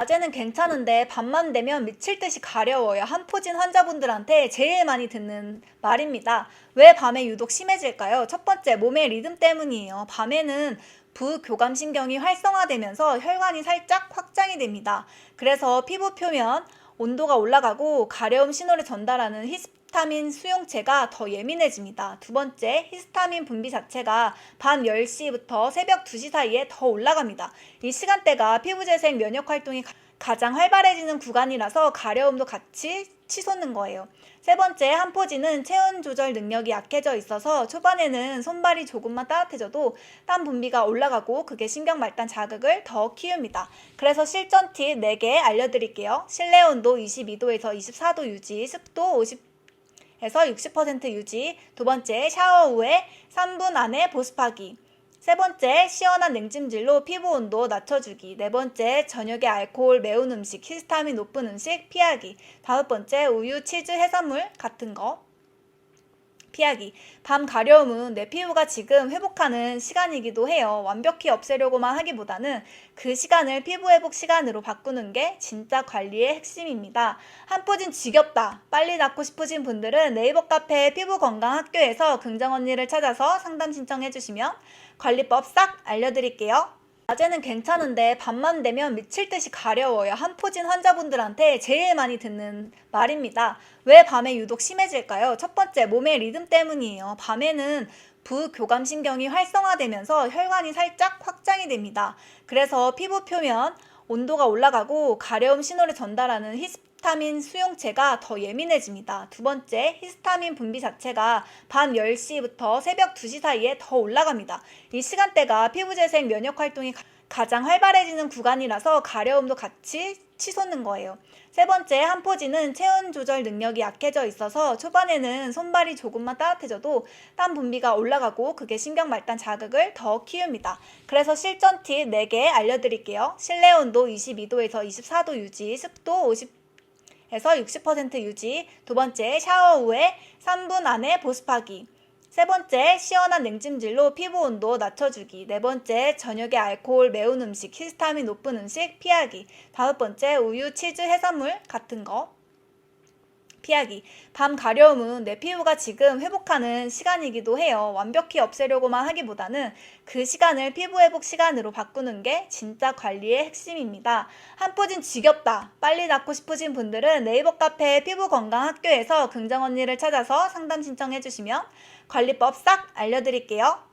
낮에는 괜찮은데 밤만 되면 미칠 듯이 가려워요. 한포진 환자분들한테 제일 많이 듣는 말입니다. 왜 밤에 유독 심해질까요? 첫 번째, 몸의 리듬 때문이에요. 밤에는 부교감신경이 활성화되면서 혈관이 살짝 확장이 됩니다. 그래서 피부 표면 온도가 올라가고 가려움 신호를 전달하는 히스타민 수용체가 더 예민해집니다. 두 번째, 히스타민 분비 자체가 밤 10시부터 새벽 2시 사이에 더 올라갑니다. 이 시간대가 피부 재생 면역 활동이 가- 가장 활발해지는 구간이라서 가려움도 같이 치솟는 거예요. 세 번째, 한포지는 체온 조절 능력이 약해져 있어서 초반에는 손발이 조금만 따뜻해져도 땀 분비가 올라가고 그게 신경 말단 자극을 더 키웁니다. 그래서 실전 팁 4개 알려드릴게요. 실내 온도 22도에서 24도 유지, 습도 50 에서 60% 유지. 두 번째, 샤워 후에 3분 안에 보습하기. 세 번째, 시원한 냉찜질로 피부 온도 낮춰주기. 네 번째, 저녁에 알코올, 매운 음식, 히스타민 높은 음식 피하기. 다섯 번째, 우유, 치즈, 해산물 같은 거 피하기. 밤 가려움은 내 피부가 지금 회복하는 시간이기도 해요. 완벽히 없애려고만 하기보다는 그 시간을 피부 회복 시간으로 바꾸는 게 진짜 관리의 핵심입니다. 한포진 지겹다. 빨리 낫고 싶으신 분들은 네이버 카페 피부 건강 학교에서 긍정 언니를 찾아서 상담 신청해 주시면 관리법 싹 알려드릴게요. 낮에는 괜찮은데 밤만 되면 미칠 듯이 가려워요. 한포진 환자분들한테 제일 많이 듣는 말입니다. 왜 밤에 유독 심해질까요? 첫 번째, 몸의 리듬 때문이에요. 밤에는 부교감신경이 활성화되면서 혈관이 살짝 확장이 됩니다. 그래서 피부 표면 온도가 올라가고 가려움 신호를 전달하는 히스 타민 수용체가 더 예민해집니다. 두 번째, 히스타민 분비 자체가 밤 10시부터 새벽 2시 사이에 더 올라갑니다. 이 시간대가 피부 재생 면역 활동이 가- 가장 활발해지는 구간이라서 가려움도 같이 치솟는 거예요. 세 번째, 한포지는 체온 조절 능력이 약해져 있어서 초반에는 손발이 조금만 따뜻해져도 땀 분비가 올라가고 그게 신경 말단 자극을 더 키웁니다. 그래서 실전 팁 4개 알려드릴게요. 실내 온도 22도에서 24도 유지, 습도 50 에서 60% 유지. 두 번째, 샤워 후에 3분 안에 보습하기. 세 번째, 시원한 냉찜질로 피부 온도 낮춰주기. 네 번째, 저녁에 알코올, 매운 음식, 히스타민 높은 음식 피하기. 다섯 번째, 우유, 치즈, 해산물 같은 거 피하기. 밤 가려움은 내 피부가 지금 회복하는 시간이기도 해요. 완벽히 없애려고만 하기보다는 그 시간을 피부 회복 시간으로 바꾸는 게 진짜 관리의 핵심입니다. 한포진 지겹다. 빨리 낫고 싶으신 분들은 네이버 카페 피부 건강 학교에서 긍정 언니를 찾아서 상담 신청해 주시면 관리법 싹 알려드릴게요.